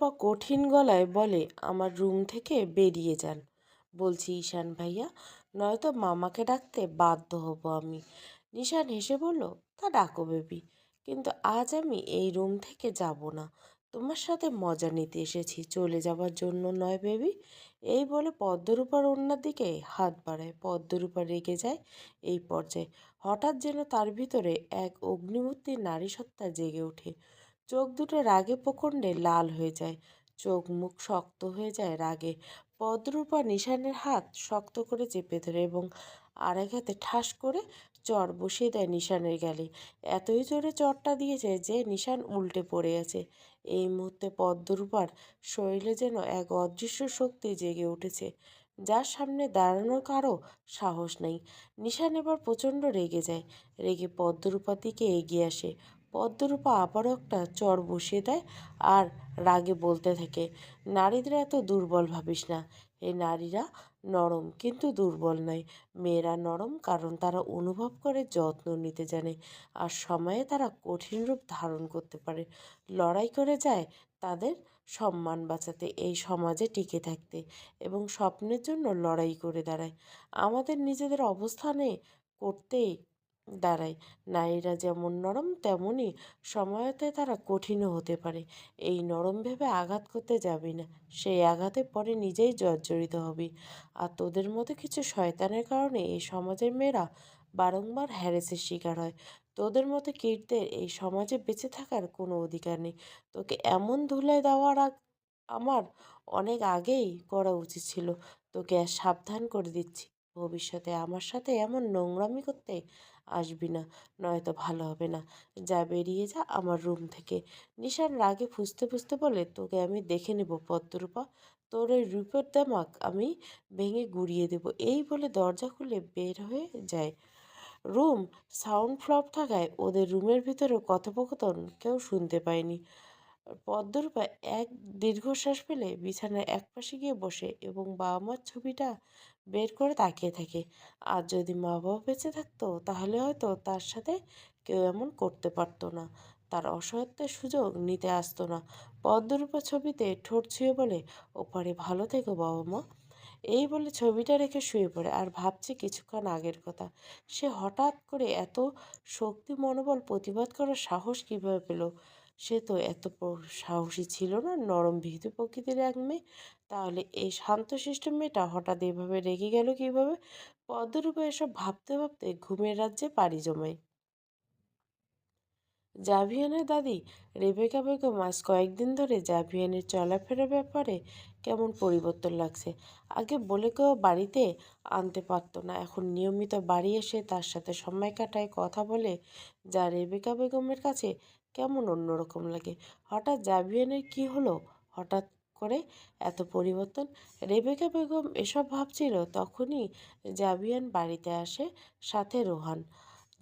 পদ্মরূপা কঠিন গলায় বলে, আমার রুম থেকে বেরিয়ে যান। বলছি, ঈশান ভাইয়া, নয়তো মামাকে ডাকতে বাধ্য হব আমি। নিশান হেসে বলল, তা ডাকো বেবি, কিন্তু আজ আমি এই রুম থেকে যাব না। তোমার সাথে মজা নিতে এসেছি, চলে যাবার জন্য নয় বেবি? এই বলে পদ্মরূপার অন্যার দিকে হাত বাড়ায়, পদ্মরূপা রেগে যায় এই পর্যায়ে। হঠাৎ যেন তার ভিতরে এক অগ্নিমূর্তি নারী সত্তা জেগে ওঠে। চোখ দুটো রাগে প্রকণ্ডে লাল হয়ে যায়। চোখ মুখ শক্ত হয়ে যায় রাগে। পদ্মরূপা নিশানের হাত শক্ত করে চেপে ধরে এবং আরেক হাতে ঠাস করে চর বসিয়ে দেয় নিশানের গালে। এতই জোরে চরটা দিয়েছে যে নিশান উল্টে পড়ে আছে। এই মুহূর্তে পদ্মরূপার শরীরে যেন এক অদৃশ্য শক্তি জেগে উঠেছে, যার সামনে দাঁড়ানোর কারও সাহস নেই। নিশান এবার প্রচণ্ড রেগে যায়। রেগে পদ্মরূপার দিকে এগিয়ে আসে। পদ্মরূপা আবারও একটা চর বসিয়ে দেয় আর রাগে বলতে থাকে, নারীদের এত দুর্বল ভাবিস না এই নারীরা নরম কিন্তু দুর্বল নয়। মেয়েরা নরম কারণ তারা অনুভব করে, যত্ন নিতে জানে আর সময়ে তারা কঠিন রূপ ধারণ করতে পারে। লড়াই করে যায় তাদের সম্মান বাঁচাতে, এই সমাজে টিকে থাকতে এবং স্বপ্নের জন্য লড়াই করে দাঁড়ায়। আমাদের নিজেদের অবস্থানে করতেই দাঁড়ায়। নারীরা যেমন নরম তেমনই সময়তে তারা কঠিনও হতে পারে। এই নরম ভেবে আঘাত করতে যাবি না। সেই আঘাতে পরে নিজেই জর্জরিত হবি। আর তোদের মতো কিছু শয়তানের কারণে এই সমাজের মেয়েরা বারংবার হ্যারেসের শিকার হয়। তোদের মতো কীটদের এই সমাজে বেঁচে থাকার কোনো অধিকার নেই। তোকে এমন ধুলায় দেওয়ার আগ আমার অনেক আগেই করা উচিত ছিল। তোকে আর সাবধান করে দিচ্ছি। ভবিষ্যতে আমার সাথে এমন নোংরামি করতে আসবি না, নয়তো ভালো হবে না। যা বেরিয়ে যা আমার রুম থেকে। নিশান রাগে ফুসতে ফুসতে বলে, তোকে আমি দেখে নেব পদ্মরূপা। তোর ওই রূপের দামাক আমি ভেঙে গুড়িয়ে দেব। এই বলে দরজা খুলে বের হয়ে যায়। রুম সাউন্ড ফ্লপ থাকায় ওদের রুমের ভিতরে কথোপকথন কেউ শুনতে পায়নি। পদ্মরূপা এক দীর্ঘশ্বাস ফেলে বিছানার একপাশে গিয়ে বসে এবং বাবা মার ছবিটা বের করে তাকিয়ে থাকে। আর যদি মা বাবা বেঁচে থাকতো, তাহলে হয়তো তার সাথে কেউ এমন করতে পারতো না। তার অসহায়ত্বের সুযোগ নিতে আসতো না। পদ্মরূপা ছবিতে ঠোঁট ছুঁয়ে বলে, ওপারে ভালো থেকো বাবা মা। এই বলে ছবিটা রেখে শুয়ে পড়ে আর ভাবছে কিছুক্ষণ আগের কথা। সে হঠাৎ করে এত শক্তি মনোবল প্রতিবাদ করার সাহস কীভাবে পেল? সে তো এত সাহসী ছিল না, নরম ভীতু প্রকৃতির এক মেয়ে। তাহলে এই শান্তশিষ্ট মেয়েটা হঠাৎ এভাবে রেগে গেল কীভাবে? পদ্মরূপে এসব ভাবতে ভাবতে ঘুমের রাজ্যে পাড়ি জমায়। জাভিয়ানের দাদি, রেবেকা বেগম, আজ কয়েকদিন ধরে জাভিয়ানের চলাফেরার ব্যাপারে কেমন পরিবর্তন লাগছে? আগে বলে কেউ বাড়িতে আনতে পারতো না, এখন নিয়মিত বাড়ি এসে তার সাথে সময় কাটায় কথা বলে যা রেবেকা বেগমের কাছে কেমন অন্যরকম লাগে? হঠাৎ জাভিয়ানের কি হলো? হঠাৎ করে এত পরিবর্তন? রেবেকা বেগম এসব ভাবছিল তখনই জাভিয়ান বাড়িতে আসে সাথে রোহান।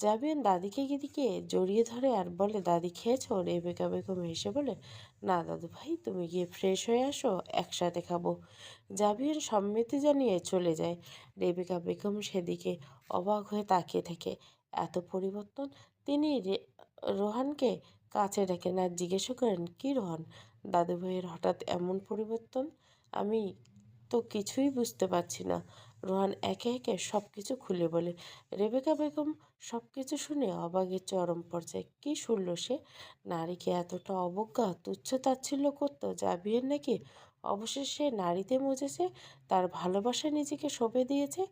জাভিয়ান দাদিকে গিদিকে জড়িয়ে ধরে আর বলে, দাদি খেয়েছো? রেবেকা বেগম হেসে বলে, না দাদু ভাই, তুমি গিয়ে ফ্রেশ হয়ে আসো, একসাথে খাব। জাভিয়ান সম্মতি জানিয়ে চলে যায় রেবেকা বেগম সেদিকে অবাক হয়ে তাকিয়ে থাকে। এত পরিবর্তন? তিনি রোহানকে কাছে ডেকে না জিজ্ঞেসও করেন, কী রোহান? দাদু ভাইয়ের হঠাৎ এমন পরিবর্তন? আমি তো কিছুই বুঝতে পারছি না। রোহান একে একে সব কিছু খুলে বলে, রেবেকা বেগম সব কিছু শুনে অবাগের চরম পর্যায়ে কী শুনল সে? নারীকে এতটা অবজ্ঞা? তুচ্ছ তাচ্ছিল্য করতো? যা বিয়ের নাকি অবশেষে নারীতে মজেছে? তার ভালোবাসা নিজেকে সঁপে দিয়েছে?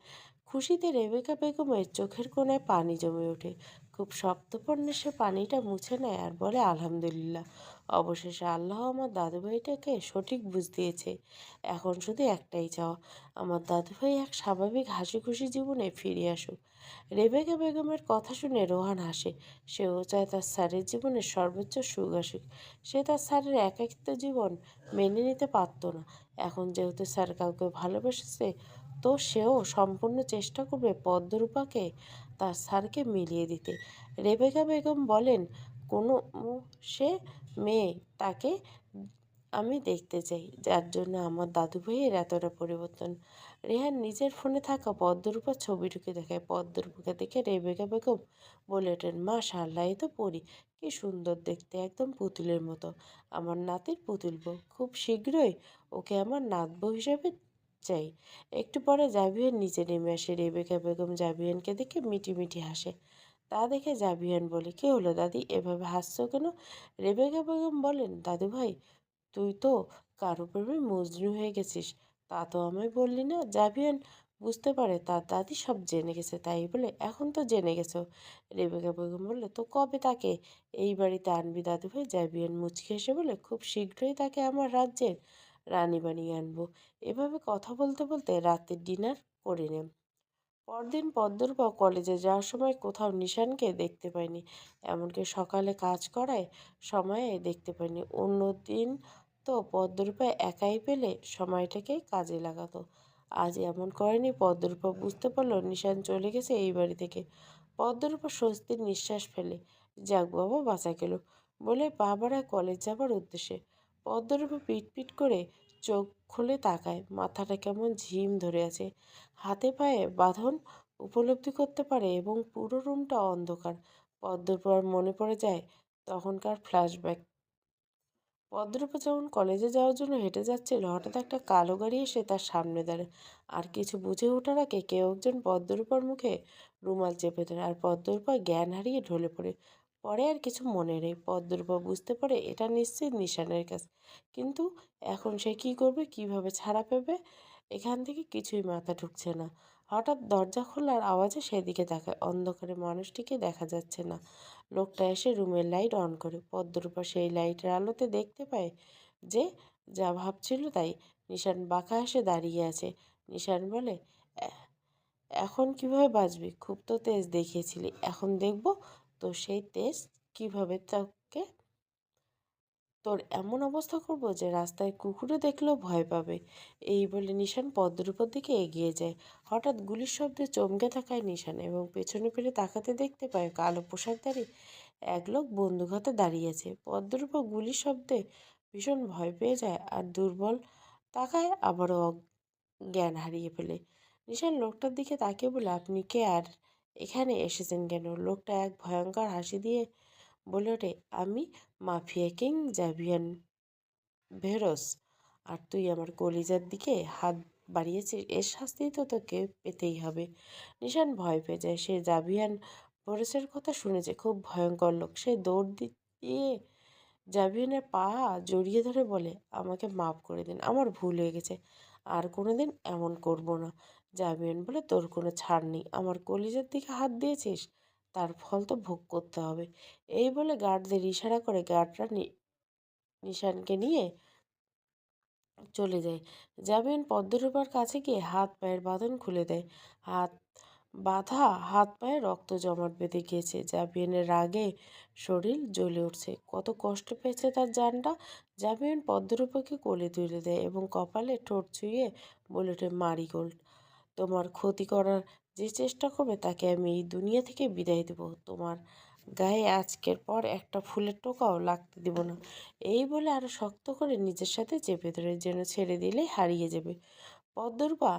খুশিতে রেবেকা বেগমের চোখের কোনায় পানি জমে ওঠে। খুব শক্তপণ্যে সে পানিটা মুছে নেয় আর বলে, আলহামদুলিল্লাহ। অবশেষে আল্লাহ আমার দাদুভাইটাকে সঠিক বুঝ দিয়েছে। এখন শুধু একটাই চাওয়া। আমার দাদুভাই এক স্বাভাবিক হাসি খুশি জীবনে ফিরে আসুক। রেবেকা বেগমের কথা শুনে রোহান হাসে। সেও চায় তার স্যারের জীবনে সর্বোচ্চ সুখ আসুক। সে তার স্যারের একাকিত্ব জীবন মেনে নিতে পারত না। এখন যেহেতু স্যার কাউকে ভালোবেসেছে তো সেও সম্পূর্ণ চেষ্টা করবে পদ্মরূপাকে, তার স্যারকে মিলিয়ে দিতে। রেবেকা বেগম বলেন, কোনো সে মেয়ে তাকে আমি দেখতে চাই, যার জন্য আমার দাদু ভাইয়ের এতটা পরিবর্তন। রেহান নিজের ফোনে থাকা পদ্মরূপার ছবিটুকু দেখায়। পদ্মরূপাকে দেখে রেবেকা বেগম বলে ওঠেন মা শাল্লাই তো পড়ি কি সুন্দর দেখতে, একদম পুতুলের মতো। আমার নাতির পুতুল বউ। খুব শীঘ্রই ওকে আমার নাত বউ হিসেবে চাই। একটু পরে জাবিয়ান নিচে নেমে আসে। রেবেকা বেগম জাবিয়ানকে দেখে মিটি মিটি হাসে। তা দেখে জাবিয়ান বলে, কি হলো দাদি, এভাবে হাসছো কেন? রেবেকা বেগম বলেন, দাদু ভাই, তুই তো কারও প্রেমে মজনু হয়ে গেছিস। তা তো আমায় বললি না? জাবিয়ান, বুঝতে পারে তার দাদি সব জেনে গেছে, তাই বলে, এখন তো জেনে গেছো। রেবেকা বেগম বললে, তো কবে তাকে? এই বাড়িতে আনবি দাদু ভাই। জাবিয়ান মুচকি হেসে বলে, খুব শীঘ্রই তাকে আমার রাজ্যের রানী বানিয়ে আনব। এভাবে কথা বলতে বলতে রাতের ডিনার করে নেন পরদিন পদ্মরূপা কলেজে যাওয়ার সময় কোথাও নিশানকে দেখতে পায়নি এমনকি সকালে কাজ করায় সময়ে দেখতে পায়নি অন্য দিন তো পদ্মরূপা একাই পেলে সময়টাকে কাজে লাগাতো। আজ এমন করেনি পদ্মরূপা বুঝতে পারল নিশান চলে গেছে এই বাড়ি থেকে। পদ্মরূপা স্বস্তির নিঃশ্বাস ফেলে। যাক বাবা, বাঁচা গেল বলে পা কলেজ যাবার উদ্দেশ্যে পদ্মরূপা পিট পিট করে চোখ খুলে তাকায়। মাথাটা কেমন ঝিম ধরে আছে। হাতে পায়ে বাঁধন উপলব্ধি করতে পারে এবং পুরো রুমটা অন্ধকার। পদ্মরূপার মনে পড়ে যায়, তখনকার ফ্ল্যাশব্যাক পদ্মরূপা যখন কলেজে যাওয়ার জন্য হেঁটে যাচ্ছিল, হঠাৎ একটা কালো গাড়ি এসে তার সামনে দাঁড়ায়। আর কিছু বুঝে ওঠার আগে কেউ একজন পদ্মরূপার মুখে রুমাল চেপে ধরে, আর পদ্মরূপা জ্ঞান হারিয়ে ঢলে পড়ে। পরে আর কিছু মনে নেই। পদ্মরূপা বুঝতে পারে এটা নিশ্চিত নিশানের কাজ। কিন্তু এখন সে কি করবে, কীভাবে ছাড়া পেবে, এখান থেকে কিছুই মাথা ঢুকছে না। হঠাৎ দরজা খোলার আওয়াজে সেদিকে তাকায়। অন্ধকারে মানুষটিকে দেখা যাচ্ছে না। লোকটা এসে রুমের লাইট অন করে। পদ্মরূপা সেই লাইটের আলোতে দেখতে পায় যে যা ভাবছিল তাই। নিশান বাঁকা এসে দাঁড়িয়ে আছে। নিশান বলে এখন কীভাবে বাঁচবি? খুব তো তেজ দেখিয়েছিলি। এখন দেখব তো সেই তেজ কীভাবে তাকে তোর এমন অবস্থা করব যে রাস্তায় কুকুরে দেখলেও ভয় পাবে। এই বলে নিশান পদ্মরূপর দিকে এগিয়ে যায়। হঠাৎ গুলির শব্দে চমকে থাকায় নিশান এবং পেছনে ফিরে তাকাতে দেখতে পায় কালো পোশাকধারী এক লোক বন্দুক হাতে দাঁড়িয়ে আছে। পদ্মরূপা গুলির শব্দে ভীষণ ভয় পেয়ে যায় আর দুর্বল তাকায় আবারও জ্ঞান হারিয়ে ফেলে। নিশান লোকটার দিকে তাকিয়ে বলে, আপনি কে আর এখানে এসেছেন কেন? লোকটা এক ভয়ঙ্কর হাসি দিয়ে বলে ওঠে, আমি মাফিয়া কিং জাভিয়ান ভেরোস। আর তুই আমার কলিজার দিকে হাত বাড়িয়েছিস, এর শাস্তি তো তোকে পেতেই হবে। নিশান ভয় পেয়ে যায়। সে জাভিয়ান ভেরোসের কথা শুনেছে। খুব ভয়ঙ্কর লোক। সে দৌড় দিয়ে জাভিয়ানের পা জড়িয়ে ধরে বলে, আমাকে মাফ করে দিন। আমার ভুল হয়ে গেছে। আর কোনোদিন এমন করব না। জাভিয়ান বলে তোর কোনো ছাড় নেই। আমার কলিজার দিকে হাত দিয়েছিস? তার ফল তো ভোগ করতে হবে। এই বলে গার্ডদের ইশারা করে গার্ডরা নিশানকে নিয়ে চলে যায়। জাবিন পদ্মরূপার কাছে গিয়ে হাত পায়ের বাঁধন খুলে দেয়। হাত বাঁধা হাত পায়ে রক্ত জমাট বেঁধে গিয়েছে। জাবিয়ানের রাগে শরীর জ্বলে উঠছে। কত কষ্ট পেয়েছে তার জানটা। জাবিয়ান পদ্মরূপাকে কোলে তুলে দেয় এবং কপালে ঠোঁট ছুঁয়ে বলে ওঠে, মারিগোল্ড। তোমার ক্ষতি করার যে চেষ্টা করবে, তাকে আমি এই দুনিয়া থেকে বিদায় দেব। তোমার গায়ে আজকের পর একটা ফুলের টোকাও লাগতে দেব না। এই বলে আরও শক্ত করে নিজের সাথে চেপে ধরে যেন ছেড়ে দিলেই হারিয়ে যাবে। পদ্মরূপা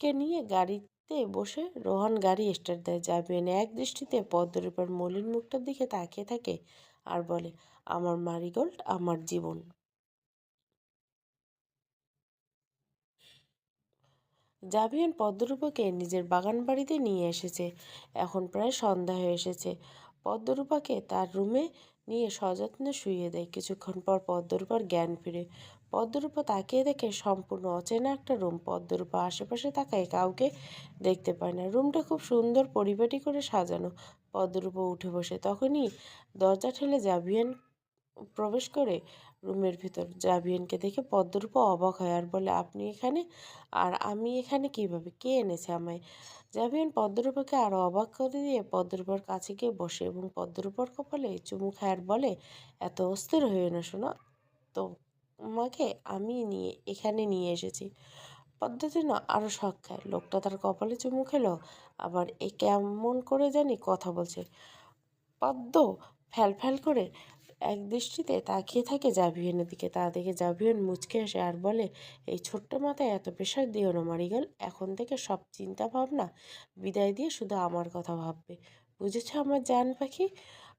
কে নিয়ে গাড়িতে বসে রোহন গাড়ি স্টার্ট দেয়। যাবেন এক দৃষ্টিতে পদ্মরূপার মলিন মুখটার দিকে তাকিয়ে থাকে আর বলে, আমার মারিগোল্ড, আমার জীবন। জাভিয়ান পদ্মরূপাকে নিজের বাগান বাড়িতে নিয়ে এসেছে। এখন প্রায় সন্ধ্যা হয়ে এসেছে। পদ্মরূপাকে তার রুমে নিয়ে সযত্নে শুয়ে দেয়। কিছুক্ষণ পর পদ্মরূপার জ্ঞান ফিরে। পদ্মরূপা তাকিয়ে দেখে সম্পূর্ণ অচেনা একটা রুম। পদ্মরূপা আশেপাশে তাকায়, কাউকে দেখতে পায় না। রুমটা খুব সুন্দর, পরিপাটি করে সাজানো। পদ্মরূপা উঠে বসে। তখনই দরজা ঠেলে জাভিয়ান প্রবেশ করে রুমের ভিতর। জাভিয়ানকে দেখে পদ্মরূপা অবাক হয় আর বলে, আপনি এখানে? আর আমি এখানে কীভাবে? কে এনেছে আমায়? জাভিয়ান পদ্মরূপাকে আরও অবাক করে দিয়ে পদ্মরূপার কাছে গিয়ে বসে এবং পদ্মরূপর কপালে চুমু খায় আর বলে, এত অস্থির হয়ে না শোনা তো তোমাকে আমি নিয়ে, এখানে নিয়ে এসেছি। পদ্ম যেন আরও শখ খায়। লোকটা তার কপালে চুমু খেলো, আবার এ কেমন করে জানি কথা বলছে। পদ্ম ফ্যাল ফ্যাল করে এক দৃষ্টিতে তাকিয়ে থাকে জাভিয়ানের দিকে। তা দেখে জাভিয়ান মুচকে আসে আর বলে, এই ছোট্ট মাথায় এত প্রেশার দিও না, মারিগাল। এখন থেকে সব চিন্তা ভাবনা বিদায় দিয়ে শুধু আমার কথা ভাববে। বুঝেছ আমার জান পাখি?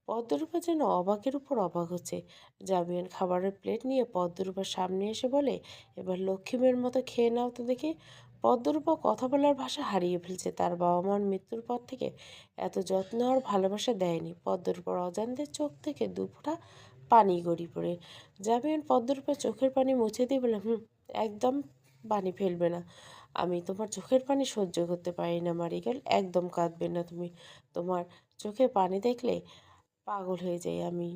পদ্মরূপা যেন অবাকের উপর অবাক হচ্ছে। জাবিয়ান খাবারের প্লেট নিয়ে পদ্মরূপার সামনে এসে বলে, এবার লক্ষ্মীমের মতো খেয়ে নাও তো দেখি। পদ্মরূপা কথা বলার ভাষা হারিয়ে ফেলছে। তার বাবা মার মৃত্যুর পর থেকে এত যত্ন আর ভালোবাসা দেয়নি। পদ্মরূপার অজান্তের চোখ থেকে দুফোঁটা পানি গড়ি পড়ে। জাবিয়ান পদ্মরূপার চোখের পানি মুছে দিয়ে বলে, হুম, একদম পানি ফেলবে না। আমি তোমার চোখের পানি সহ্য করতে পারি না, মারিগাল। একদম কাঁদবে না তুমি। তোমার চোখে পানি দেখলে পাগল হয়ে যাই আমি।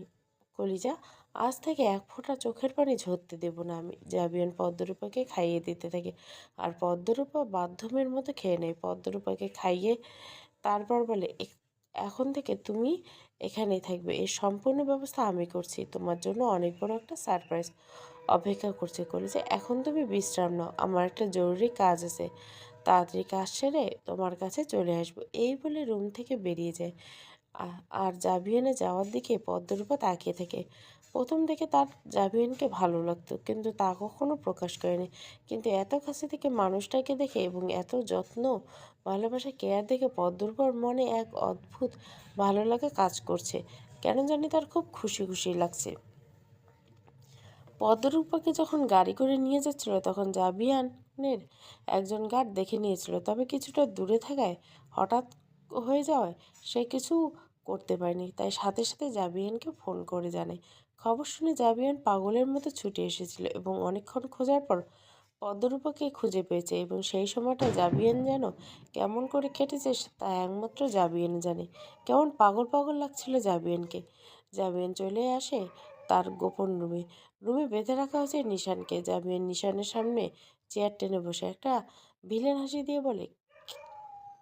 কলিজা আজ থেকে এক ফোঁটা চোখের পানি ঝরতে দেব না আমি। জাবিয়ান পদ্মরূপাকে খাইয়ে দিতে থাকে। আর পদ্মরূপা বাধ্যমের মতো খেয়ে নেয়। পদ্মরূপাকে খাইয়ে তারপর বলে এখন থেকে তুমি এখানেই থাকবে। এর সম্পূর্ণ ব্যবস্থা আমি করছি। তোমার জন্য অনেক বড় একটা সারপ্রাইজ অপেক্ষা করছে। কলেজে, এখন তুমি বিশ্রাম নাও। আমার একটা জরুরি কাজ আছে। তাড়াতাড়ি কাজ সেরে তোমার কাছে চলে আসব। এই বলে রুম থেকে বেরিয়ে যায়। আর জাভিয়ানে যাওয়ার দিকে পদ্মরূপা তাকিয়ে থাকে। প্রথম থেকে তার জাভিয়ানকে ভালো লাগতো, কিন্তু তা কখনো প্রকাশ করেনি। কিন্তু এত কাছে থেকে মানুষটাকে দেখে এবং এত যত্ন, ভালোবাসা, কেয়ার দেখে পদ্মরূপার মনে এক অদ্ভুত ভালো লাগা কাজ করছে। কেন জানি তার খুব খুশি খুশি লাগছে। পদ্মরূপাকে যখন গাড়ি করে নিয়ে যাচ্ছিল, তখন জাবিয়ানের একজন গার্ড দেখে নিয়েছিল। তবে কিছুটা দূরে থাকায় হঠাৎ হয়ে যাওয়ায় সে কিছু করতে পারেনি। তাই সাথে সাথে জাবিয়ানকে ফোন করে জানে খবর শুনে জাবিয়ান পাগলের মতো ছুটে এসেছিল এবং অনেকক্ষণ খোঁজার পর পদ্মরূপাকে খুঁজে পেয়েছে এবং সেই সময়টা জাবিয়ান যেন কেমন করে কেটেছে তা একমাত্র জাবিয়ান জানে। কেমন পাগল পাগল লাগছিল জাবিয়ানকে। জাবিয়ান চলে আসে তার গোপন রুমে। রুমে বেঁধে রাখা হয়েছে নিশানকে। জাবিয়ান নিশানের সামনে চেয়ার টেনে বসে। একটা ভিলেন হাসি দিয়ে বলে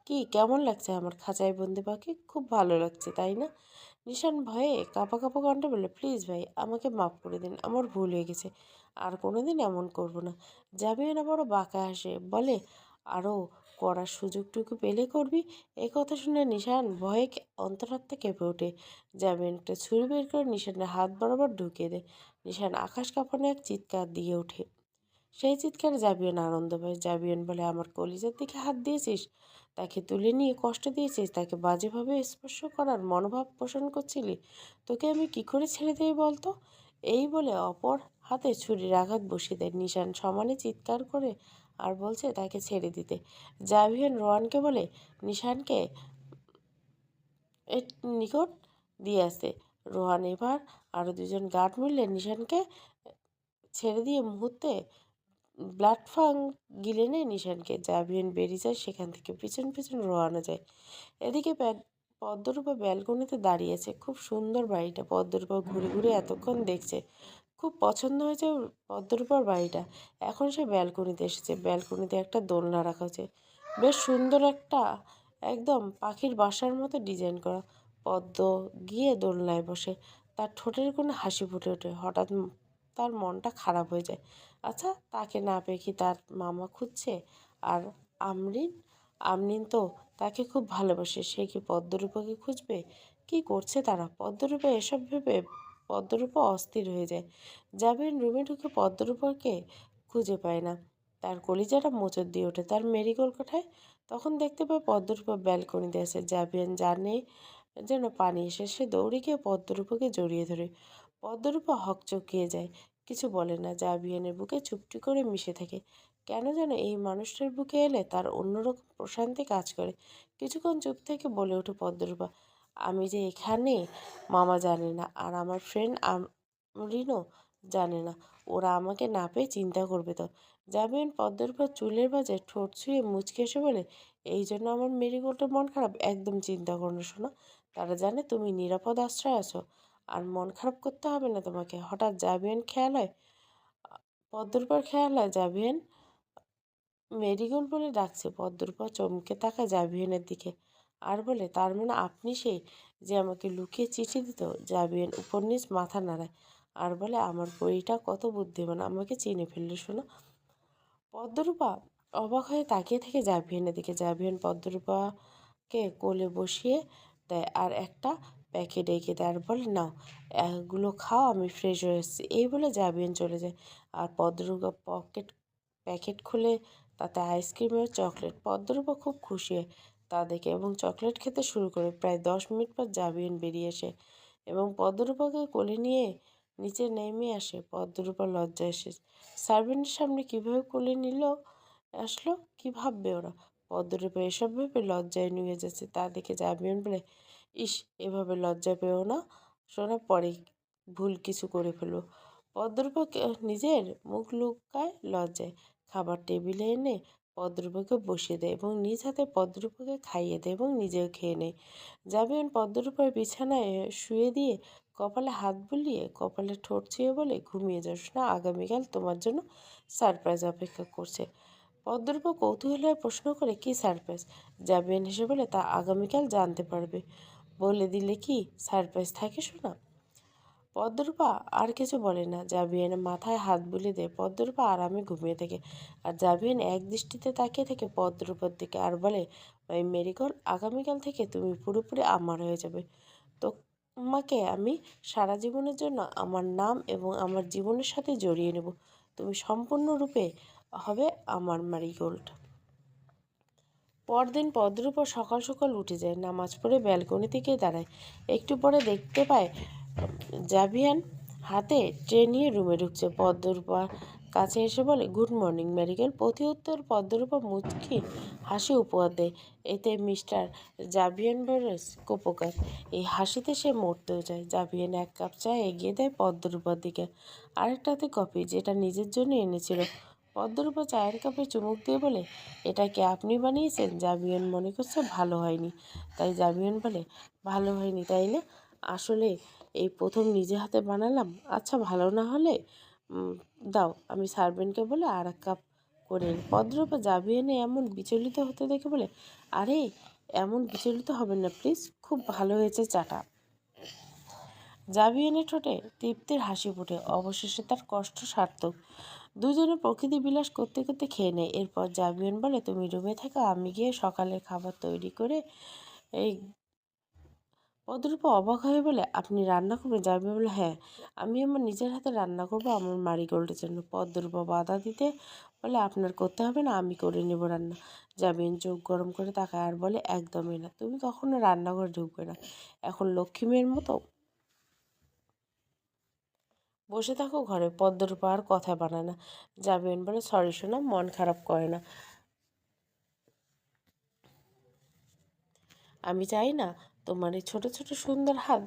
কি কেমন লাগছে আমার খাঁচায় বন্দি পাখি? খুব ভালো লাগছে, তাই না? নিশান ভয়ে কাঁপা কাঁপা কণ্ঠে বলে প্লিজ ভাই, আমাকে মাফ করে দিন, আমার ভুল হয়ে গেছে। আর কোনো দিন এমন করব না। জাবিয়ান আবারও বাঁকা হাসে। বলে আরও করার সুযোগটুকু পেলে করবি? এই কথা শুনে নিশান ভয়ে অন্তরাত্মা কেঁপে ওঠে। জাবিয়ান একটা ছুরি বের করে নিশানের হাত বরাবর ঢুকিয়ে দেয়। নিশান আকাশ কাঁপানো এক চিৎকার দিয়ে ওঠে। সেই চিৎকারে জাবিয়ান আনন্দ পায় জাবিয়ান বলে আমার কলিজার দিকে হাত দিয়েছিস? তাকে তুলে নিয়ে কষ্ট দিয়েছিস, তাকে বাজেভাবে স্পর্শ করার মনোভাব পোষণ করছিলি? তোকে আমি কি করে ছেড়ে দেই বলতো? এই বলে অপর হাতে ছুরির আঘাত বসিয়ে দেয়। নিশান সমানে চিৎকার করে আর বলছে তাকে ছেড়ে দিতে। জাভিয়ান রোয়ানকে বলে, নিশানকে এর নিকট দিয়ে আসে রোহান এবার আরও দুজন গার্ড মিললে নিশানকে ছেড়ে দিয়ে মুহূর্তে ফাং গিলে নেয় নিশানকে জাভিয়ান বেরিয়ে যায় সেখান থেকে। পিছন পিছন রোয়ানো যায়। এদিকে পদ্মরূপা ব্যালকনিতে দাঁড়িয়ে আছে। খুব সুন্দর বাড়িটা। পদ্মরূপা ঘুরে ঘুরে এতক্ষণ দেখছে। খুব পছন্দ হয়েছে পদ্মরূপার বাড়িটা। এখন সে ব্যালকনিতে এসেছে। ব্যালকনিতে একটা দোলনা রাখা হয়েছে। বেশ সুন্দর একটা, একদম পাখির বাসার মতো ডিজাইন করা। পদ্ম গিয়ে দোলনায় বসে। তার ঠোঁটের কোনো হাসি ফুটে ওঠে। হঠাৎ তার মনটা খারাপ হয়ে যায়। আচ্ছা তাকে না পেয়ে কি তার মামা খুঁজছে? আর আমরিন? আমরিন তো তাকে খুব ভালোবাসে, সে কি পদ্মরূপাকে খুঁজবে? কি করছে তারা? পদ্মরূপা এসব ভেবে পদ্মরূপা অস্থির হয়ে যায়। জাবিন রুমে ঢুকে পদ্মরূপাকে খুঁজে পায় না। তার কলিজাটা মোচর দিয়ে ওঠে। তার মেরিগোল কোঠায় তখন দেখতে পায় পদ্মরূপা ব্যালকনিতে আছে। জাবিয়ান জানে যেন পানি এসে, সে দৌড়ে গিয়ে পদ্মরূপাকে জড়িয়ে ধরে। পদ্মরূপা হকচকিয়ে যায়। কিছু বলে না। যা জাবিয়ানের বুকে চুপটি করে মিশে থাকে। কেন যেন এই মানুষটার বুকে এলে তার অন্যরকম প্রশান্তি কাজ করে। কিছুক্ষণ চুপ থেকে বলে ওঠে পদ্মরূপা, আমি যে এখানে, মামা জানে না। আর আমার ফ্রেন্ড আমরিনও জানে না। ওরা আমাকে না পেয়ে চিন্তা করবে তো? জামিন পদ্মরূপা চুলের বাজে ঠোঁট ছুঁয়ে মুচকে এসে বলে, এই জন্য আমার মেরিগোল্ডের মন খারাপ? একদম চিন্তা করো না শোনো তারা জানে তুমি নিরাপদ আশ্রয় আছো। আর মন খারাপ করতে হবে না তোমাকে। হঠাৎ জাবিয়ান খেয়াল হয় পদ্মরূপার খেয়াল হয় জাবিয়ান মেরিগোল্ড বলে ডাকছে, পদ্মরূপা চমকে তাকায় জাবিয়ানের দিকে। আর বলে, তার মানে আপনি সেই যে আমাকে লুকিয়ে চিঠি দিত জাবিয়ান উপর নিচ মাথা নাড়ায়। আর বলে, আমার পরীটা কত বুদ্ধিমান, আমাকে চিনে ফেললে শোনো। পদ্মরূপা অবাক হয়ে তাকিয়ে থেকে জাভিয়ানের দিকে। জাভিয়ান পদ্মরূপাকে কোলে বসিয়ে দেয়। আর একটা প্যাকেট এঁকে দেয় আর বলে, নাও, এগুলো খাও, আমি ফ্রেশ হয়ে এসেছি। এই বলে জাবিয়ান চলে যায়। আর পদ্মরূপা পকেট প্যাকেট খুলে তাতে আইসক্রিম আর চকলেট পদ্মরূপা খুব খুশি হয় তা দেখে এবং চকলেট খেতে শুরু করে। প্রায় দশ মিনিট পর জাবিয়ান বেরিয়ে আসে এবং পদ্মরূপাকে কোলে নিয়ে নিচে নেমে আসে। পদ্মরূপা লজ্জা এসে সার্ভেন্টের সামনে কীভাবে কোলে নিল, আসলো? কী ভাববে ওরা? পদ্মরূপা এসব ভেবে লজ্জায় নুয়ে যাচ্ছে। তা দেখে জামিয়ান বলে, ইস, এভাবে লজ্জা পেও না। শোনা, পরে ভুল কিছু করে ফেলব পদ্মরূপা নিজের মুখ লুকায় লজ্জায় খাবার টেবিলে এনে পদ্মরূপাকে বসিয়ে দেয় এবং নিজ হাতে পদ্মরূপাকে খাইয়ে দেয় এবং নিজেও খেয়ে নেয়। জামিয়ান পদ্মরূপার বিছানায় শুয়ে দিয়ে কপালে হাত বুলিয়ে কপালে ঠোঁট ছুঁয়ে বলে, ঘুমিয়ে যাস না, আগামীকাল তোমার জন্য সারপ্রাইজ অপেক্ষা করছে। পদ্মরূপা কৌতূহল হয়ে প্রশ্ন করে কি সারপ্রাইজ? জামিয়ান হেসে বলে, তা আগামীকাল জানতে পারবে। বলে দিলে কি, সারপ্রাইজ থাকে শোনা পদ্মরূপা আর কিছু বলে না। জাবিয়ান মাথায় হাত বুলিয়ে দেয়, পদ্মরূপা, আরামে ঘুমিয়ে থাকে। আর জাবিয়ান এক দৃষ্টিতে তাকিয়ে থাকে পদ্মরূপার দিকে আর বলে, ওই মেরিগোল আগামীকাল থেকে তুমি পুরোপুরি আমার হয়ে যাবে। তো তোমাকে আমি সারা জীবনের জন্য আমার নাম এবং আমার জীবনের সাথে জড়িয়ে নেব। তুমি সম্পূর্ণরূপে হবে আমার ম্যারিগোল্ড পরদিন পদ্মরূপা সকাল সকাল উঠে যায়, নামাজ পড়ে ব্যালকনি থেকে দাঁড়ায়। একটু পরে দেখতে পায় জাভিয়ান হাতে ট্রে নিয়ে রুমে ঢুকছে। পদ্মরূপার কাছে এসে বলে, গুড মর্নিং মেডিকেল প্রতি উত্তর পদ্মরূপা মুচকি হাসি উপহার দেয়। এতে মিস্টার জাভিয়ান বরস কোপকার। এই হাসিতে সে মরতেও যায়। জাভিয়ান এক কাপ চা এগিয়ে দেয় পদ্মরূপার দিকে। আরেকটাতে কফি, যেটা নিজের জন্য এনেছিল। পদ্মরূপা চায়ের কাপে চুমুক দিয়ে বলে, এটা কি আপনি বানিয়েছেন? জাভিয়ান মনে করছে ভালো হয়নি। তাই জাভিয়ান বলে, ভালো হয়নি, তাই না? আসলে এই প্রথম নিজে হাতে বানালাম। আচ্ছা ভালো না হলে? দাও, আমি সার্ভেন্টকে বলে আর এক কাপ করে পদ্রপা যাবি এনে এমন বিচলিত হতে দেখে বলে, আরে, এমন বিচলিত হবেন না, প্লিজ। খুব ভালো হয়েছে চাটা। যাবি এনে ঠোঁটে তৃপ্তির হাসি ফুটে। অবশেষে তার কষ্ট সার্থক। দুজনে প্রকৃতি বিলাস করতে করতে খেয়ে নেয়। এরপর জাবিয়ন বলে, তুমি রুমে থাকো, আমি গিয়ে সকালের খাবার তৈরি করে এই পদ্মরূপা অবাক হয়ে বলে, আপনি রান্না করবেন? যাবে বলে হ্যাঁ আমি আমার নিজের হাতে রান্না করব, আমার মারিগোল্ডের জন্য পদ্মরূপা বাধা দিতে বলে, আপনার করতে হবে না, আমি করে নেব রান্না। যাবেন চোখ গরম করে তাকায় আর বলে, একদমই না, তুমি কখনো রান্নাঘরে ঢুকবে না। এখন লক্ষ্মী মেয়ের মতো বসে থাকো, ঘরে পদ্মরূপা আর কথা বানায় না। যাবেন বলে, সরি শোনা মন খারাপ করে না। আমি চাই না তোমার এই ছোটো ছোটো, সুন্দর হাত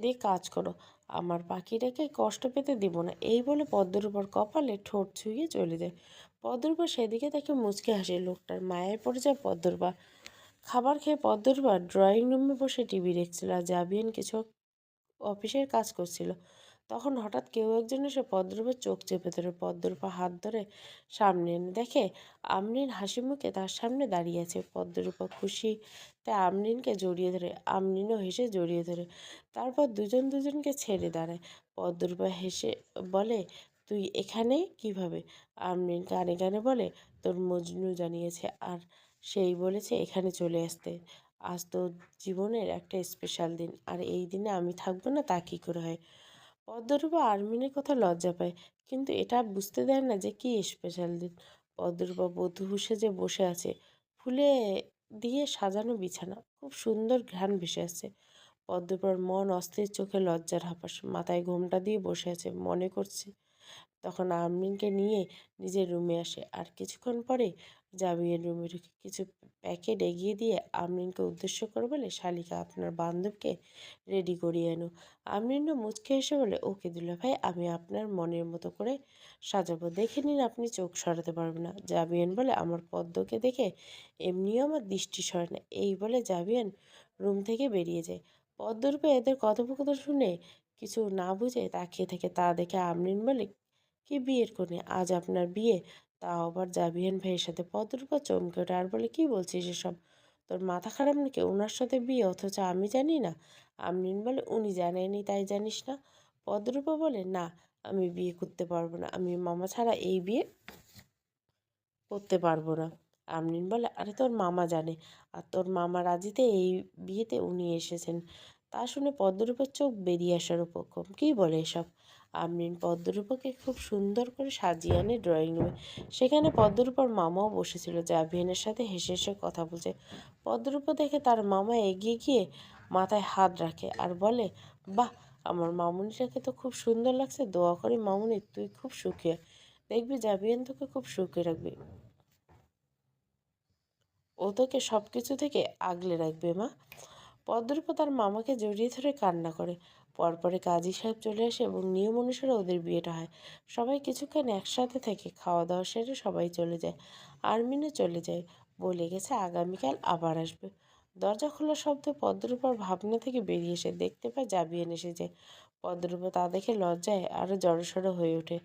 দিয়ে কাজ করো। আমার পাখিটাকে কষ্ট পেতে দিব না। এই বলে পদ্মরূপার কপালে ঠোঁট ছুঁয়ে চলে যায়। পদ্মরূপা সেদিকে তাকে মুচকে হাসে। লোকটার মায়ের যায় পদ্মরূপা খাবার খেয়ে পদ্মরূপা ড্রয়িং রুমে বসে টিভি দেখছিল আর জাবিয়ান কিছু অফিসের কাজ করছিল। তখন হঠাৎ কেউ একজন এসে পদ্মরূপের চোখ চেপে ধরে পদ্মরূপা হাত ধরে সামনে এনে দেখে আমরিন হাসি মুখে তার সামনে দাঁড়িয়ে আছে। পদ্মরূপা খুশি, তাই আমরিনকে জড়িয়ে ধরে আমরিনও হেসে জড়িয়ে ধরে। তারপর দুজন দুজনকে ছেড়ে দাঁড়ায়। পদ্মরূপা হেসে বলে, তুই এখানে? কীভাবে? আমরিন কানে কানে বলে, তোর মজনু জানিয়েছে আর সেই বলেছে এখানে চলে আসতে। আজ তোর জীবনের একটা স্পেশাল দিন, আর এই দিনে আমি থাকব না তা কী করে হয়? পদ্মরূপা আর্মিনের কথা লজ্জা পায়, কিন্তু এটা বুঝতে দেয় না যে কী স্পেশাল দিন। পদ্মরূপা বধূ যে বসে আছে, ফুলে দিয়ে সাজানো বিছানা, খুব সুন্দর ঘ্রাণ ভেসে আছে পদ্মরূপার মন অস্থির চোখে লজ্জার হাপাস, মাথায় ঘোমটা দিয়ে বসে আছে, মনে করছে। তখন আমরিনকে নিয়ে নিজের রুমে আসে, আর কিছুক্ষণ পরে জামিয়ার রুমে ঢুকে কিছু প্যাকেট এগিয়ে দিয়ে আমরিনকে উদ্দেশ্য করে বলে, শালিকা, আপনার বান্ধবকে রেডি করিয়ে এনো আমরিনও মুচকে এসে বলে, ওকে দুলা ভাই, আমি আপনার মনের মতো করে সাজাবো। দেখে নিন আপনি চোখ সরাতে পারবেন না। জাবিয়ান বলে, আমার পদ্মকে দেখে এমনিও আমার দৃষ্টি সরে না। এই বলে জাবিয়ান রুম থেকে বেরিয়ে যায়। পদ্মরূপে এদের কথোপকথন শুনে কিছু না বুঝে তাকিয়ে থেকে। তা দেখে আমরিন বলে, কি বিয়ের কোণে আজ আপনার বিয়ে। তাও আবার জাবিয়ান ভাইয়ের সাথে? পদ্মরূপা চমকে ওঠে। আর বলে, কি বলছিস এসব? তোর মাথা খারাপ নাকি? ওনার সাথে বিয়ে? অথচ আমি জানি না। আমরিন বলে, উনি জানেনি তাই জানিস না? পদ্মরূপা বলে, না, আমি বিয়ে করতে পারব না। আমি মামা ছাড়া এই বিয়ে করতে পারব না। আমরিন বলে, আরে, তোর মামা জানে। আর তোর মামা রাজিতে এই বিয়েতে উনি এসেছেন। তা শুনে পদ্মরূপার চোখ বেরিয়ে আসার উপক্রম কী বলে এসব? আমরিন পদ্মরূপাকে খুব সুন্দর করে সাজিয়ে আনে ড্রয়িং রুমে সেখানে পদ্মরূপার মামাও বসেছিল জাভিয়ানের সাথে হেসে হেসে কথা বলছে। পদ্মরূপা দেখে তার মামা এগিয়ে গিয়ে মাথায় হাত রাখে আর বলে, বাহ, আমার মামুনিটাকে তো খুব সুন্দর লাগছে, দোয়া করি মামুনি, তুই খুব সুখী। দেখবি জাবিয়ান তোকে খুব সুখে রাখবে। ও তোকে সব কিছু থেকে আগলে রাখবে মা। পদ্মরূপ তার মামাকে জড়িয়ে ধরে কান্না করে। পরপরে কাজী সাহেব চলে আসে এবং নিয়ম অনুসারে ওদের বিয়েটা হয়। সবাই কিছুক্ষণ একসাথে থেকে খাওয়া দাওয়া সেরে সবাই চলে যায়। আর্মিনে চলে যায়। বলে গেছে আগামীকাল আবার আসবে। দরজা খোলার শব্দে পদ্মরূপার ভাবনা থেকে বেরিয়ে এসে দেখতে পায় জাবিয়ান এসেছে পদ্মরূপা তা দেখে লজ্জায় আরও জড়সড় হয়ে ওঠে।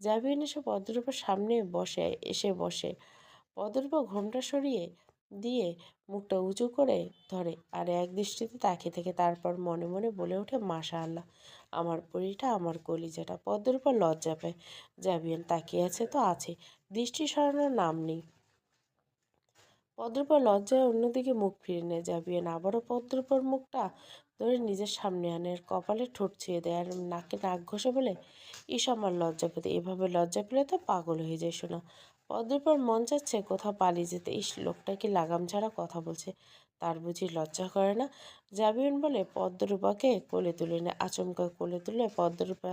জাবিয়ান এসে পদ্মরূপার সামনে বসে, এসে বসে। পদ্মরূপা ঘোমটা সরিয়ে দিয়ে মুখটা উঁচু করে ধরে আর এক দৃষ্টিতে তাকিয়ে থেকে তারপর মনে মনে বলে ওঠে মাশা আল্লাহ আমার পরিটা, আমার কলিজাটা, পদ্মের উপর লজ্জা পায়। জাবিয়ান তাকিয়ে আছে তো আছে, দৃষ্টি সরানোর নাম নেই। পদ্মপর লজ্জায় অন্যদিকে মুখ ফিরে নেয়। জাবিয়ান আবারও পদ্মপর মুখটা ধরে নিজের সামনে আনে আর কপালে ঠোঁট ছুঁয়ে দেয় আর নাকে নাক ঘষে বলে, ইস, আমার লজ্জা পেতে। এভাবে লজ্জা পেলে তো পাগল হয়ে যায়, শোনা। পদ্মপর মন চাচ্ছে কোথাও পালিয়ে যেতে। ইস, লোকটা কি লাগাম ছাড়া কথা বলছে? তার বুঝি লজ্জা করে না। জাবিয়ান বলে, পদ্মরূপাকে কোলে তুলে নেয় আচমকা কোলে তুলে পদ্মরূপা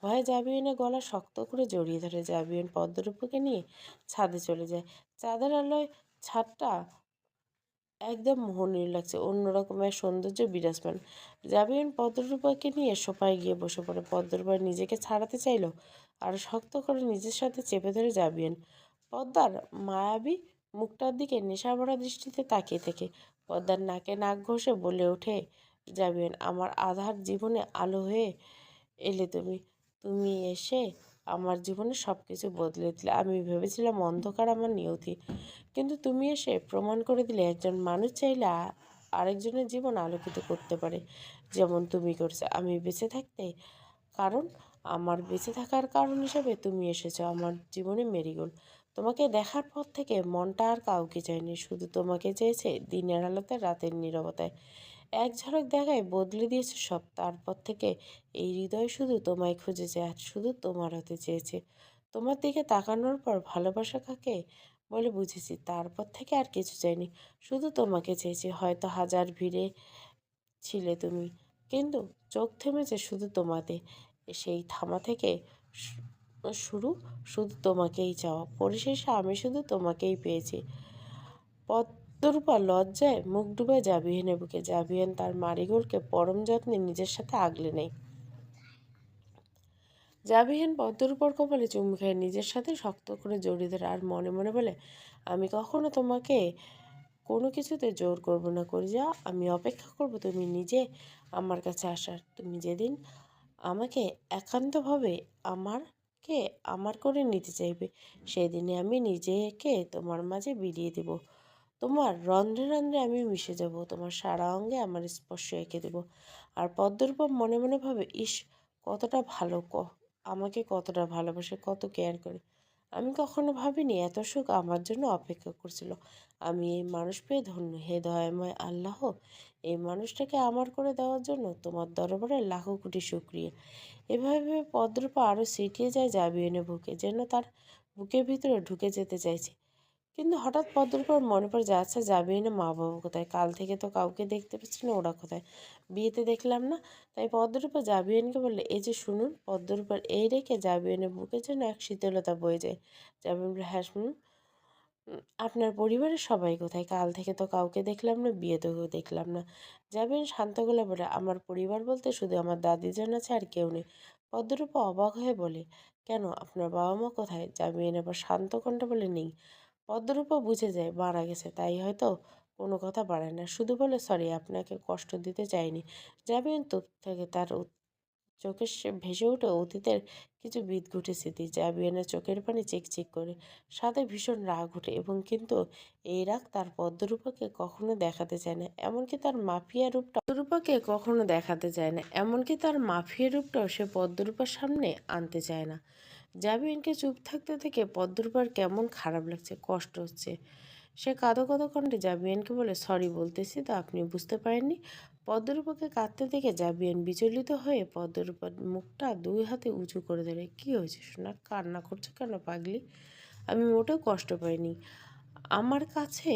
ভয়ে জাবিয়ানের গলা শক্ত করে জড়িয়ে ধরে। জাবিয়ান পদ্মরূপাকে নিয়ে ছাদে চলে যায়। চাঁদের আলোয় ছাদটা একদম মোহনীয় লাগছে অন্যরকমের সৌন্দর্য বিরাজমান। জাবিয়ান পদ্মরূপাকে নিয়ে সোফায় গিয়ে বসে পড়ে। পদ্মরূপা নিজেকে ছাড়াতে চাইল, আর শক্ত করে নিজের সাথে চেপে ধরে জাবিয়ান পদ্মার মায়াবী মুখটার দিকে নেশা ভরা দৃষ্টিতে তাকিয়ে থেকে। পদ্মার নাকে নাক ঘষে বলে ওঠে যাবেন আমার আধার জীবনে আলো হয়ে এলে তুমি তুমি এসে আমার জীবনে সব কিছু বদলে দিলে। আমি ভেবেছিলাম অন্ধকার আমার নিয়তি, কিন্তু তুমি এসে প্রমাণ করে দিলে একজন মানুষ চাইলে আরেকজনের জীবন আলোকিত করতে পারে, যেমন তুমি করছ। আমি বেঁচে থাকতে, কারণ, আমার বেঁচে থাকার কারণ হিসেবে তুমি এসেছ, আমার জীবনে মেরিগোল্ড। তোমাকে দেখার পর থেকে মনটা আর কাউকে চায়নি, শুধু তোমাকে চেয়েছে দিনের আলোতে রাতের নীরবতায়। এক ঝলক দেখায় বদলে দিয়েছে সব, তারপর থেকে এই হৃদয় শুধু তোমায় খুঁজেছে আর শুধু তোমার হতে চেয়েছে। তোমার দিকে তাকানোর পর ভালোবাসা কাকে বলে বুঝেছি, তারপর থেকে আর কিছু চাইনি, শুধু তোমাকে চেয়েছি। হয়তো হাজার ভিড়ে ছিলে তুমি, কিন্তু চোখ থেমেছে শুধু তোমাতে। সেই থামা থেকে শুরু, শুধু তোমাকেই চাওয়া। পরিশেষে আমি শুধু তোমাকেই পেয়েছি। পদ্মরূপা লজ্জায় মুখ ডুবে জাবিহানের বুকে। জাবিহান তার মারিগোলকে পরম যত্নে নিজের সাথে আগলে নেয়। জাবিহান পদ্মরূপর কপালে চুমু খেয়ে, নিজের সাথে শক্ত করে জড়িয়ে ধরে। আর মনে মনে বলে, আমি কখনো তোমাকে কোনো কিছুতে জোর করব না। করে যা আমি অপেক্ষা করব তুমি নিজে আমার কাছে আসার। তুমি যেদিন আমাকে একান্তভাবে আমারকে আমার করে নিতে চাইবে? সেদিনে আমি নিজেকে তোমার মাঝে বিলিয়ে দেব। তোমার রন্ধ্রে রন্ধ্রে আমি মিশে যাব। তোমার সারা অঙ্গে আমার স্পর্শ এঁকে দেব। আর পদ্মরূপম মনে মনে ভাবে, ইস, কতটা ভালো ক, আমাকে কতটা ভালোবাসে, কত কেয়ার করে। আমি কখনো ভাবিনি এত সুখ আমার জন্য অপেক্ষা করছিল। আমি এই মানুষ পেয়ে ধন্য। হে দয়াময় আল্লাহ, এই মানুষটাকে আমার করে দেওয়ার জন্য তোমার দরবারে লাখো কোটি শুক্রিয়া। এভাবে ভেবে পদ্রপা আরও সিটিয়ে যায় জাবিয়নে বুকে, যেন তার বুকের ভিতরে ঢুকে যেতে চাইছে। কিন্তু হঠাৎ পদ্মরূপার মনে পড়ে যাচ্ছে যাবে না মা বাবা কোথায়? কাল থেকে তো কাউকে দেখতে পাচ্ছি না, ওরা কোথায়? বিয়েতে দেখলাম না, তাই পদ্মরূপা জাবিয়ানকে বললে, এই যে শুনুন পদ্মরূপার এই রেখে জাবিয়ানের বুকে যেন এক শীতলতা বয়ে যায়। জাবিয়ান হ্যাঁ শুনুন আপনার পরিবারের সবাই কোথায়? কাল থেকে তো কাউকে দেখলাম না, বিয়েতেও দেখলাম না। যাবেন শান্ত গলা বলে আমার পরিবার বলতে শুধু আমার দাদিজন আছে আর কেউ নেই। পদ্মরূপা অবাক হয়ে বলে, কেন? আপনার বাবা মা কোথায়? যাবেন আবার শান্ত কণ্ঠে বলে নেই। পদ্মরূপা বুঝে যায় মারা গেছে, তাই হয়তো কোনো কথা বাড়ায় না। শুধু বলে, সরি, আপনাকে কষ্ট দিতে চাইনি। যাবেন তো থেকে তার উত- চোখে সে, ভেসে ওঠে অতীতের কিছু বিদঘুটে স্মৃতি। জাবিয়ানের চোখের পানি চিকচিক করে, সাথে ভীষণ রাগ ওঠে এবং কিন্তু এই রাগ তার পদ্মরূপাকে কখনো দেখাতে চায় না, এমনকি তার মাফিয়া রূপটা পদ্মরূপাকে কখনো দেখাতে চায় না, এমনকি তার মাফিয়া রূপটাও সে পদ্মরূপার সামনে আনতে চায় না। জাবিয়ানকে চুপ থাকতে থেকে পদ্মরূপার কেমন খারাপ লাগছে, কষ্ট হচ্ছে। সে কাঁদো কাঁদো কণ্ঠে জাবিয়ানকে বলে, সরি বলতেছি তো আপনি বুঝতে পারেননি। পদ্মরূপাকে কাঁদতে দেখে জাবিয়ান বিচলিত হয়ে পদ্মরূপার মুখটা দুই হাতে উঁচু করে ধরে, কী হয়েছে শোনা কান্না করছ কেন পাগলি? আমি মোটেও কষ্ট পাইনি। আমার কাছে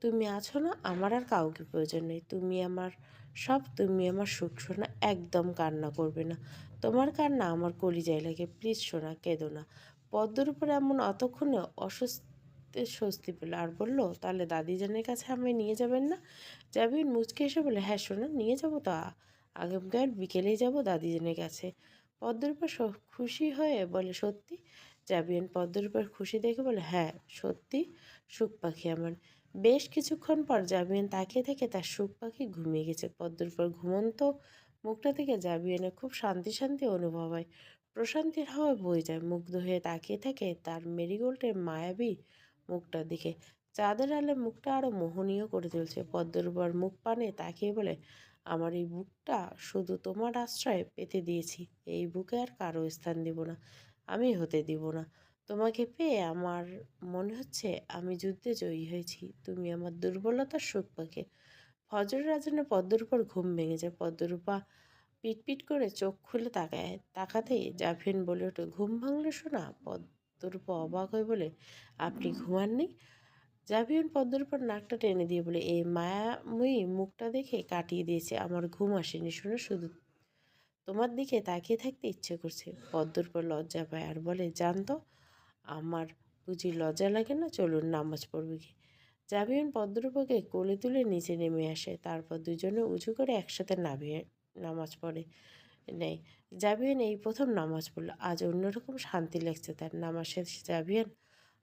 তুমি আছো না, আমার আর কাউকে প্রয়োজন নেই। তুমি আমার সব, তুমি আমার সুখ শোনা একদম কান্না করবে না। তোমার কান্না আমার কলিজায় লাগে। প্লিজ শোনা কেঁদো না। পদ্মর উপর এমন অতক্ষণে অস্বস্তি স্বস্তি পেল। আর বলল, তাহলে দাদিজানের কাছে আমি নিয়ে যাবেন না? যাবেন মুচকে এসে বলে হ্যাঁ শোনা নিয়ে যাব তো। আগামীকাল বিকেলেই যাব দাদিজানের কাছে। পদ্মর উপর খুশি হয়ে বলে, সত্যি? যাবিয়েন পদ্মর উপর খুশি দেখে বলে হ্যাঁ সত্যি, সুখ পাখি আমার। বেশ কিছুক্ষণ পর জাবিয়ান তাকিয়ে থেকে তার সুখ পাখি ঘুমিয়ে গেছে। পদ্মর উপর ঘুমন্ত মুখটা থেকে জাবিয়ানের খুব শান্তি শান্তি অনুভব হয়। প্রশান্তির হাওয়া বয়ে যায়, মুগ্ধ হয়ে তাকিয়ে থাকে তার মেরিগোল্ডের মায়াবী মুখটার দিকে। চাঁদের আলে মুখটা আরও মোহনীয় করে তুলছে। পদ্মর উপর মুখ পানে তাকিয়ে বলে, আমার এই বুকটা শুধু তোমার আশ্রয় পেতে দিয়েছি। এই বুকে আর কারও স্থান দিব না। আমি হতে দিব না। তোমাকে পেয়ে আমার মনে হচ্ছে আমি যুদ্ধে জয়ী হয়েছি। তুমি আমার দুর্বলতার সুখ পাকে ফজর রাজনে পদ্মর উপর ঘুম ভেঙে যায়। পদ্মরূপা পিটপিট করে চোখ খুলে তাকায়, তাকাতেই জাফিন বলে ওঠে, ঘুম ভাঙলে শোনা পদ্মরূপা অবাক হয়ে বলে, আপনি ঘুমাননি? জাভিয়ন পদ্মর উপর নাকটা টেনে দিয়ে বলে, এই মায়াময়ী মুখটা দেখে কাটিয়ে দিয়েছে, আমার ঘুম আসেনি শুনে শুধু তোমার দিকে তাকিয়ে থাকতে ইচ্ছে করছে। পদ্মর পর লজ্জা পায় আর বলে, জানতো? আমার বুঝি লজ্জা লাগে না, চলুন নামাজ পড়বে কি জাবিয়ন পদ্মরূপকে কোলে তুলে নিচে নেমে আসে। তারপর দুজনে উঁচু করে একসাথে নামিয়ে, নামাজ পড়ে নেই জাবিয়ান এই প্রথম নামাজ পড়ল। আজ অন্যরকম শান্তি লাগছে তার। নামাজ শেষে জাবিয়ান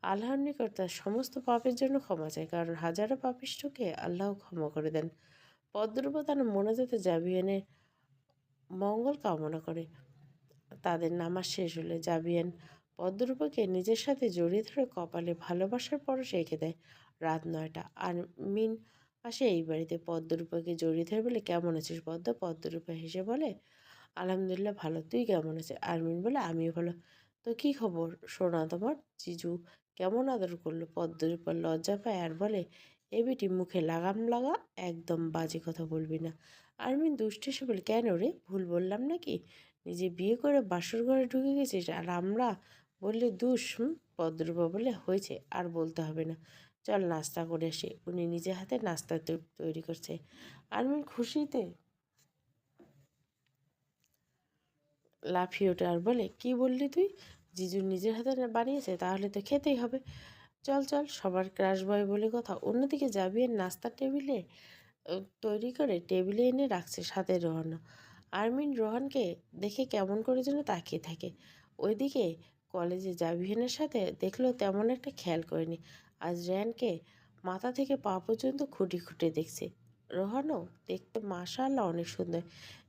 আল্লাহর নিকট তার সমস্ত পাপের জন্য ক্ষমা চায়, কারণ হাজারো পাপিষ্ঠকে আল্লাহ ক্ষমা করে দেন। পদ্মরূপ তার মোনাজাতে জাবিয়ানের মঙ্গল কামনা করে তাদের নামাজ শেষ হলে জাবিয়ান পদ্মরূপকে নিজের সাথে জড়িয়ে ধরে কপালে ভালোবাসার পরশ রেখে দেয়। রাত নয়টা। আর মিন আসে এই বাড়িতে পদ্মরূপাকে জড়িয়ে ধরে বলে, কেমন আছিস পদ্ম? পদ্মরূপা হেসে বলে, আলহামদুলিল্লাহ ভালো, তুই কেমন আছিস? আরমিন বলে, আমিও ভালো। তো কী খবর? শোনা তোমার? জিজু কেমন আদর করল? পদ্মরূপা লজ্জা পায় আর বলে, এ বেটি মুখে লাগাম লাগা, একদম বাজে কথা বলবি না। আরমিন দুষ্টে এসে বলে, কেন রে? ভুল বললাম নাকি? নিজে বিয়ে করে বাসর ঘরে ঢুকে গেছিস আর আমরা বললে দুষ পদ্মরূপা বলে, হয়েছে, আর বলতে হবে না। চল নাস্তা করে আসি। উনি নিজে হাতে নাস্তা তৈরি করছে। আরমিন খুশিতে লাফিয়ে ওঠে আর বলে, কি বললি তুই? জিজু নিজের হাতে বানিয়েছে, তাহলে তো খেতেই হবে। চল চল, সবার ক্রাশ বয় বলে কথা। অন্যদিকে জাবিয়ে নাস্তার টেবিলে তৈরি করে টেবিলে এনে রাখছে সাথে রোহানও। আরমিন রোহানকে দেখে কেমন করে যেন তাকিয়ে থাকে। ওইদিকে কলেজে জাবিহানের সাথে দেখলেও তেমন একটা খেয়াল করেনি। আজ র্যানকে মাথা থেকে পা পর্যন্ত খুঁটি খুঁটে দেখছে। রোহানও দেখতে মাশাআল্লাহ অনেক সুন্দর।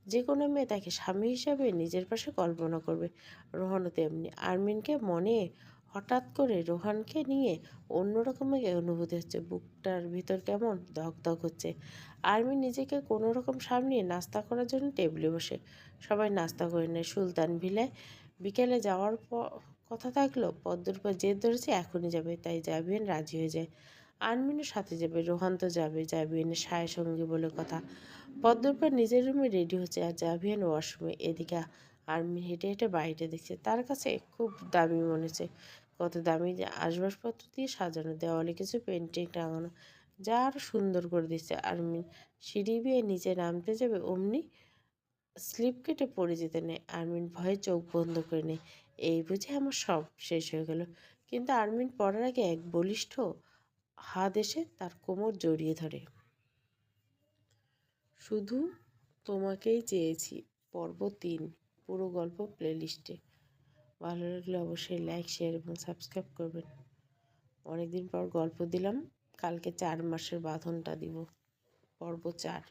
যে কোনো মেয়ে তাকে স্বামী হিসাবে নিজের পাশে কল্পনা করবে। রোহানও তেমনি। আরমিনকে মনে হঠাৎ করে রোহানকে নিয়ে অন্যরকম অনুভূতি হচ্ছে। বুকটার ভিতর কেমন ধক ধক হচ্ছে। আরমিন নিজেকে কোনো রকম সামলিয়ে নাস্তা করার জন্য টেবিলে বসে। সবাই নাস্তা করে নেয়। সুলতান ভিলায় বিকেলে যাওয়ার প- কথা থাকল পদ্মর পর জেদ ধরেছে, এখনই যাবে, তাই জাবিয়ান রাজি হয়ে যায়। আনমিনও সাথে যাবে, রোহান তো যাবে জাবিয়ানের সায় সঙ্গী বলে কথা। পদ্মর পর নিজের রুমে রেডি হচ্ছে আর জাবিয়ান ওয়াশরুমে। এদিকে আর্মি হেঁটে হেঁটে বাইরে দেখছে, তার কাছে খুব দামি মনে হচ্ছে। কত দামি আসবাবপত্র দিয়ে সাজানো, দেওয়ালে কিছু পেন্টিং টাঙানো, যা আরও সুন্দর করে দিচ্ছে আর্মিন। সিঁড়ি বিয়ে নিচে নামতে যাবে, অমনি স্লিপ কেটে পড়ে যেতে নেয়। আর্মিন ভয়ে চোখ বন্ধ করে নেয়। এই বুঝে আমার সব শেষ হয়ে গেল। কিন্তু আর্মিন পড়ার আগে এক বলিষ্ঠ হাত এসে তার কোমর জড়িয়ে ধরে। শুধু তোমাকেই চেয়েছি, পর্ব তিন, পুরো গল্প প্লেলিস্টে। ভালো লাগলে অবশ্যই লাইক, শেয়ার এবং সাবস্ক্রাইব করবেন। অনেকদিন পর গল্প দিলাম, কালকে চার মাসের বাঁধনটা দিব, পর্ব চার।